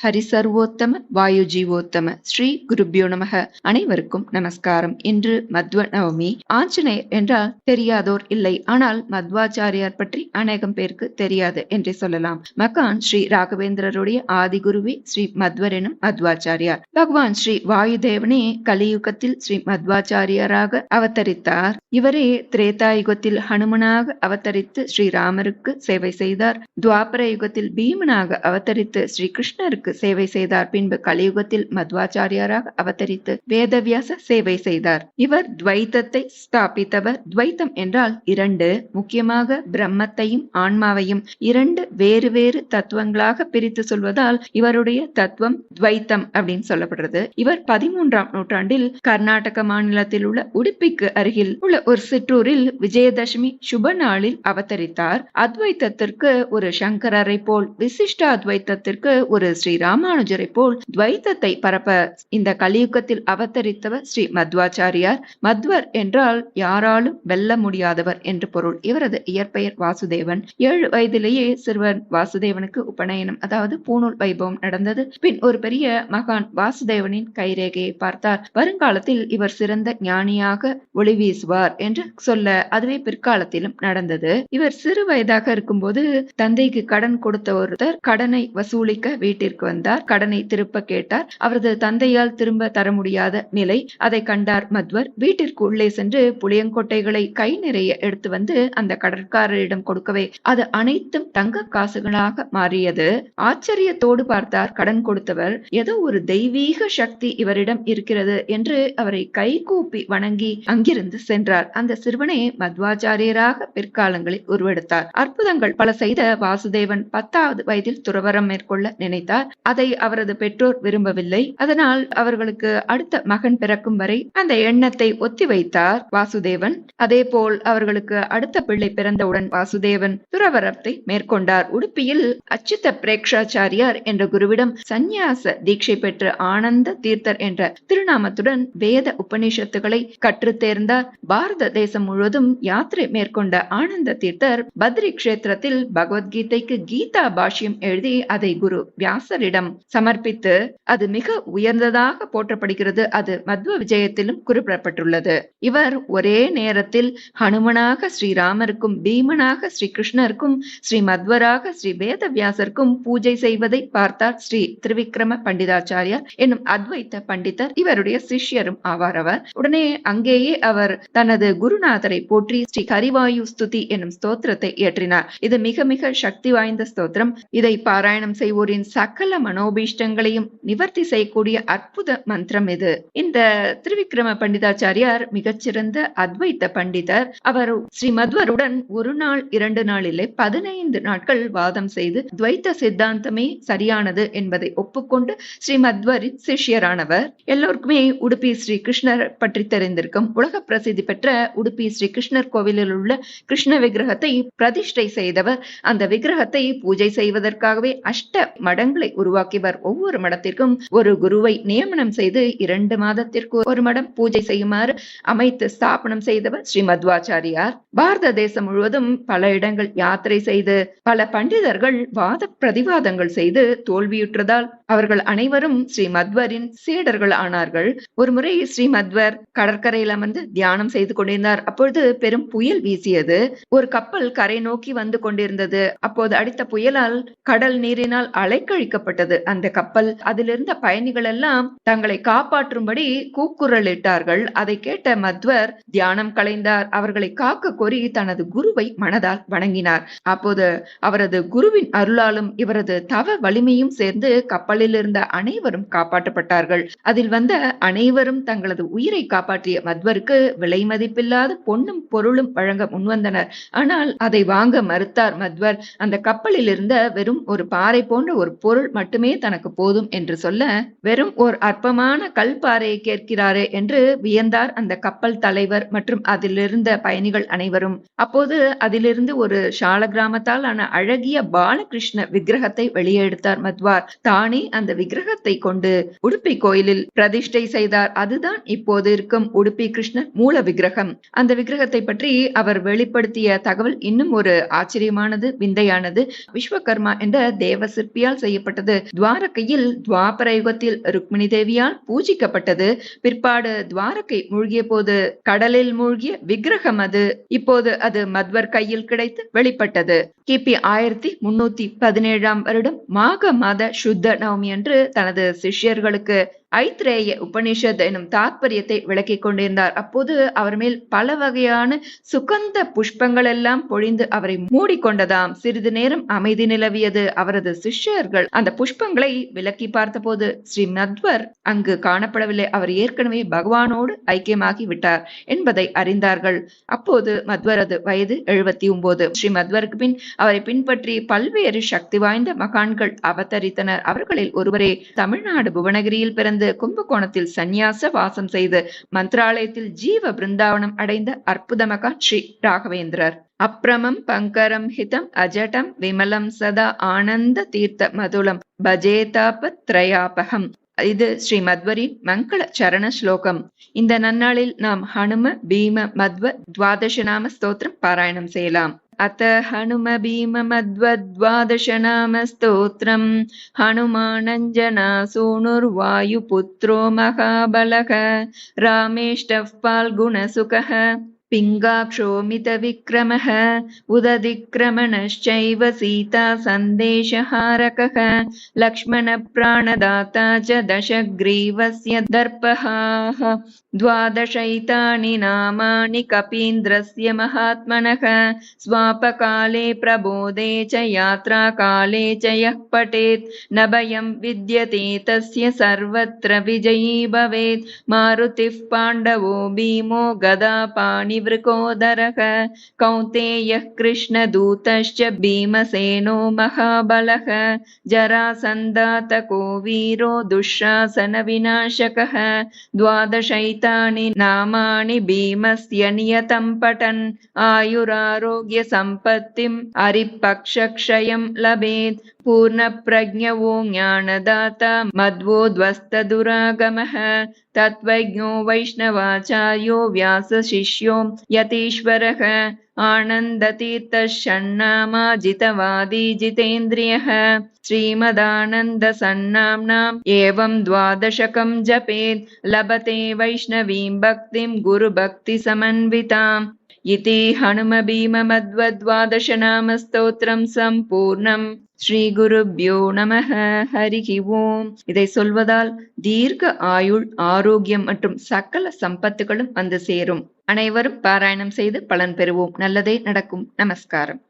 ஹரி சர்வோத்தம வாயு ஜீவோத்தம ஸ்ரீ குருபியோ நமக. அனைவருக்கும் நமஸ்காரம். இன்று மத்வ நவமி ஆஞ்சநேயர் என்றால் தெரியாதோர் இல்லை. ஆனால் மத்வாச்சாரியார் பற்றி அநேகம் பேருக்கு தெரியாது என்றே சொல்லலாம். மகான் ஸ்ரீ ராகவேந்திரருடைய ஆதி ஸ்ரீ மத்வர் எனும் மத்வாச்சாரியார். பகவான் ஸ்ரீ வாயுதேவனே கலியுகத்தில் ஸ்ரீ மத்வாச்சாரியாராக அவதரித்தார். இவரே திரேதாயுகத்தில் ஹனுமனாக அவதரித்து ஸ்ரீராமருக்கு சேவை செய்தார். துவாபர யுகத்தில் பீமனாக அவதரித்து ஸ்ரீ கிருஷ்ணருக்கு சேவை செய்தார். பின்பு கலியுகத்தில் மத்வாச்சாரியாராக அவதரித்து வேதவியாச சேவை செய்தார். இவர் துவைத்தத்தை ஸ்தாபித்தவர். துவைத்தம் என்றால் இரண்டு முக்கியமாக பிரம்மத்தையும் ஆன்மாவையும் இரண்டு வேறு வேறு தத்துவங்களாக பிரித்து சொல்வதால் இவருடைய தத்துவம் துவைத்தம் அப்படின்னு சொல்லப்படுறது. இவர் பதிமூன்றாம் நூற்றாண்டில் கர்நாடக மாநிலத்தில் உள்ள உடுப்பிக்கு அருகில் உள்ள ஒரு சிற்றூரில் விஜயதசமி சுப நாளில் அவதரித்தார். அத்வைத்தத்திற்கு ஒரு சங்கரரை போல் விசிஷ்ட அத்வைத்தத்திற்கு ஒரு ஸ்ரீ ஸ்ரீ ராமானுஜரை போல் துவைத்தத்தை பரப்ப இந்த கலியுகத்தில் அவதரித்தவர் ஸ்ரீ மத்வாச்சாரியார். மத்வர் என்றால் யாராலும் வெல்ல முடியாதவர் என்று பொருள். இவரது இயற்பெயர் வாசுதேவன். ஏழு வயதிலேயே சிறுவன் வாசுதேவனுக்கு உபநயனம் அதாவது பூணூல் வைபவம் நடந்தது. பின் ஒரு பெரிய மகான் வாசுதேவனின் கைரேகையை பார்த்தார். வருங்காலத்தில் இவர் சிறந்த ஞானியாக ஒளி வீசுவார் என்று சொல்ல அதுவே பிற்காலத்திலும் நடந்தது. இவர் சிறு வயதாக இருக்கும்போது தந்தைக்கு கடன் கொடுத்த ஒருத்தர் கடனை வசூலிக்க வீட்டிற்கு வந்தார். கடனை திருப்ப கேட்டார். அவரது தந்தையால் திரும்ப தர முடியாத நிலை. அதை கண்டார் மத்வர். வீட்டிற்கு உள்ளே சென்று புளியங்கொட்டைகளை கை நிறைய எடுத்து வந்து அந்த கடற்காரரிடம் கொடுக்கவே அது அனைத்தும் தங்க காசுகளாக மாறியது. ஆச்சரியத்தோடு பார்த்தார். கடன் கொடுத்தவர் ஏதோ ஒரு தெய்வீக சக்தி இவரிடம் இருக்கிறது என்று அவரை கைகூப்பி வணங்கி அங்கிருந்து சென்றார். அந்த சிறுவனை மத்வாச்சாரியராக பிற்காலங்களில் உருவெடுத்தார். அற்புதங்கள் பல செய்த வாசுதேவன் பத்தாவது வயதில் துறவரம் மேற்கொள்ள நினைத்தார். அதை அவரது பெற்றோர் விரும்பவில்லை. அதனால் அவர்களுக்கு அடுத்த மகன் பிறக்கும் வரை அந்த எண்ணத்தை ஒத்தி வைத்தார் வாசுதேவன். அதே போல் அவர்களுக்கு அடுத்த பிள்ளை பிறந்தவுடன் வாசுதேவன் துறவரத்தை மேற்கொண்டார். உடுப்பியில் அச்சித்த பிரேக்ஷாச்சாரியார் என்ற குருவிடம் சந்நியாச தீட்சை பெற்று ஆனந்த தீர்த்தர் என்ற திருநாமத்துடன் வேத உபநிஷத்துகளை கற்றுத் தேர்ந்தார் பாரத தேசம் முழுவதும் யாத்திரை மேற்கொண்ட ஆனந்த தீர்த்தர் பத்ரி கஷேத்திரத்தில் பகவத்கீதைக்கு கீதா பாஷ்யம் எழுதி அதை குரு வியாசர் வியாசரிடம் சமர்ப்பித்து அது மிக உயர்ந்ததாக போற்றப்படுகிறது. அது மத்வ விஜயத்திலும் குறிப்பிடப்பட்டுள்ளது. இவர் ஒரே நேரத்தில் ஹனுமனாக ஸ்ரீராமருக்கும் பீமனாக ஸ்ரீ கிருஷ்ணருக்கும் ஸ்ரீ மத்வராக ஸ்ரீ வேதவியாசருக்கும் பூஜை செய்வதை பார்த்தார் ஸ்ரீ திருவிக்ரம பண்டிதாச்சாரியார் என்னும் அத்வைத்த பண்டிதர். இவருடைய சிஷ்யரும் ஆவார் அவர். உடனே அங்கேயே அவர் தனது குருநாதரை போற்றி ஸ்ரீ கரிவாயு ஸ்துதி என்னும் ஸ்தோத்திரத்தை இயற்றினார். இது மிக மிக சக்தி வாய்ந்த ஸ்தோத்திரம். இதை பாராயணம் செய்வோரின் சகல மனோபீஷ்டங்களையும் நிவர்த்தி செய்யக்கூடிய அற்புத மந்திரம் இது. இந்த திருவிக்ரம பண்டிதாச்சாரியார் மிகச்சிறந்த அத்வைத்த பண்டிதர். அவர் ஸ்ரீமத்வருடன் ஒரு நாள் இரண்டு நாள் இல்லை பதினைந்து நாட்கள் வாதம் செய்து துவைத்த சித்தாந்தமே சரியானது என்பதை ஒப்புக்கொண்டு ஸ்ரீமத்வரின் சிஷ்யரானவர். எல்லோருக்குமே உடுப்பி ஸ்ரீ கிருஷ்ணர் பற்றி தெரிந்திருக்கும். உலக பிரசித்தி பெற்ற உடுப்பி ஸ்ரீ கிருஷ்ணர் கோவிலில் உள்ள கிருஷ்ண விக்கிரகத்தை பிரதிஷ்டை செய்தவர். அந்த விக்கிரகத்தை பூஜை செய்வதற்காகவே அஷ்ட மடங்களை உருவாக்கியவர் ஒவ்வொரு மடத்திற்கும் ஒரு குருவை நியமனம் செய்து இரண்டு மாதத்திற்கு ஒரு மடம் பூஜை செய்யுமாறு அமைத்து ஸ்தாபனம் செய்தவர் ஸ்ரீ மத்வாச்சாரியார் பாரத தேசம் முழுவதும் பல இடங்கள் யாத்திரை செய்து பல பண்டிதர்கள் வாத பிரதிவாதங்கள் செய்து தோல்வியுற்றதால் அவர்கள் அனைவரும் ஸ்ரீ மத்வரின் சீடர்கள் ஆனார்கள். ஒருமுறை ஸ்ரீ மத்வர் கடற்கரையில் அமர்ந்து தியானம் செய்து கொண்டிருந்தார். அப்பொழுது பெரும் புயல் வீசியது. ஒரு கப்பல் கரை நோக்கி வந்து கொண்டிருந்தது. அப்போது அடித்த புயலால் கடல் நீரினால் அலைக்கழிக்க அலைக்கழிக்கப்பட்டது அந்த கப்பல் அதிலிருந்த பயணிகள் எல்லாம் தங்களை காப்பாற்றும்படி கூக்குரலிட்டார்கள். அதை கேட்ட மத்வர் தியானம் கலைந்தார். அவர்களை காக்க கோரி தனது குருவை மனதால் வணங்கினார். அப்போது அவரது குருவின் அருளாலும் இவரது தவ வலிமையும் சேர்ந்து கப்பலில் இருந்த அனைவரும் காப்பாற்றப்பட்டார்கள். அதில் வந்த அனைவரும் தங்களது உயிரை காப்பாற்றிய மத்வருக்கு விலை மதிப்பில்லாத பொன்னும் பொருளும் வழங்க முன்வந்தனர். ஆனால் அதை வாங்க மறுத்தார் மத்வர். அந்த கப்பலில் இருந்த வெறும் ஒரு பாறை போன்ற ஒரு பொருள் மட்டுமே தனக்கு போதும் என்று சொல்ல வெறும் ஓர் அற்பமான கல் பாறையை கேட்கிறாரே என்று வியந்தார் அந்த கப்பல் தலைவர் மற்றும் அதிலிருந்த பயணிகள் அனைவரும். அப்போது அதிலிருந்து ஒரு சால கிராமத்தால் ஆன அழகிய பாலகிருஷ்ண விக்கிரகத்தை வெளியே எடுத்தார் மத்வார். தானே அந்த விக்கிரகத்தை கொண்டு உடுப்பி கோயிலில் பிரதிஷ்டை செய்தார். அதுதான் இப்போது இருக்கும் உடுப்பி கிருஷ்ணர் மூல விக்கிரகம். அந்த விக்கிரகத்தை பற்றி அவர் வெளிப்படுத்திய தகவல் இன்னும் ஒரு ஆச்சரியமானது விந்தையானது. விஸ்வகர்மா என்ற தேவ சிற்பியால் செய்யப்பட்டது பூஜிக்கப்பட்டது துவாரகையில் துவாபர யுகத்தில் ருக்மிணி தேவியால் பூஜிக்கப்பட்டது. பிற்பாடு துவாரகை மூழ்கிய போது கடலில் மூழ்கிய விக்கிரகம் அது. இப்போது அது மத்வர் கையில் கிடைத்து வெளிப்பட்டது. கிபி ஆயிரத்தி முன்னூத்தி பதினேழாம் வருடம் மாக மாத சுத்த நவமி அன்று தனது சிஷ்யர்களுக்கு ஐத்ரேய உபனிஷத் எனும் தாத்பரியத்தை விளக்கிக் கொண்டிருந்தார். அப்போது அவர் மேல் பல வகையான சுகந்த புஷ்பங்கள் எல்லாம் பொழிந்து அவரை மூடிக்கொண்டதாம். சிறிது நேரம் அமைதி நிலவியது. அவரது சிஷ்யர்கள் அந்த புஷ்பங்களை விலக்கி பார்த்தபோது ஸ்ரீ மத்வர் அங்கு காணப்படவில்லை. அவர் ஏற்கனவே பகவானோடு ஐக்கியமாகி விட்டார் என்பதை அறிந்தார்கள். அப்போது மத்வரது வயது எழுபத்தி ஒன்பது ஸ்ரீ மத்வருக்கு பின் அவரை பின்பற்றி பல்வேறு சக்தி வாய்ந்த மகான்கள் அவதரித்தனர். அவர்களில் ஒருவரே தமிழ்நாடு புவனகிரியில் பிறந்த இருந்து கும்பகோணத்தில் சந்நியாச வாசம் செய்து மந்திராலயத்தில் ஜீவ பிருந்தாவனம் அடைந்த அற்புத மகான் ஸ்ரீ ராகவேந்திரர். அப்ரமம் பங்கரம் ஹிதம் அஜடம் விமலம் சதா ஆனந்த தீர்த்த மதுளம் பஜேதாப திரயாபகம். இது ஸ்ரீ மத்வரின் மங்கள சரண ஸ்லோகம். இந்த நன்னாளில் நாம் ஹனும பீம மத்வ துவாதச நாம ஸ்தோத்திரம் பாராயணம் செய்யலாம். अथ हनुम भीममद्वद्वादशनामस्तोत्रम् हनुमानञ्जना सूनुर्वायुपुत्रो महाबलः रामेष्टः फाल्गुणसुखः पिङ्गाक्षोमितविक्रमः उदधिक्रमणश्चैव सीता सन्देशहारकः लक्ष्मणप्राणदाता च दशग्रीवस्य दर्पहाः द्वादशैतानि नामानि कपीन्द्रस्य महात्मनः स्वापकाले प्रबोधे च यात्राकाले च यः पठेत् न भयं विद्यते तस्य सर्वत्र विजयी भवेत् मारुतिः पाण्डवो भीमो गदापाणि वृकोदरः कौन्तेयः कृष्णदूतश्च भीमसेनो महाबलः जरासन्दातको वीरो दुःशासनविनाशकः द्वादशैतानि नामानि भीमस्य नियतं पठन् आयुरारोग्यसम्पत्तिम् हरिपक्षक्षयं लभेत् पूर्णप्रज्ञवो ज्ञानदाता मध्वोध्वस्तदुरागमः तत्त्वज्ञो वैष्णवाचार्यो व्यासशिष्यो यतीश्वरः आनन्दतीर्थषण्णामाजितवादी जितेन्द्रियः। श्रीमदानन्दसन्नाम्नाम् एवं द्वादशकं जपेत्। लभते वैष्णवीं भक्तिं गुरुभक्तिसमन्विताम्। इति हनुमभीममद्वद्वादशनामस्तोत्रं सम्पूर्णम् ஸ்ரீ ஸ்ரீகுருப்யோ நம ஹரிகி ஓம். இதை சொல்வதால் தீர்க்க ஆயுள் ஆரோக்கியம் மற்றும் சகல சம்பத்துகளும் வந்து சேரும். அனைவரும் பாராயணம் செய்து பலன் பெறுவோம். நல்லதே நடக்கும். நமஸ்காரம்.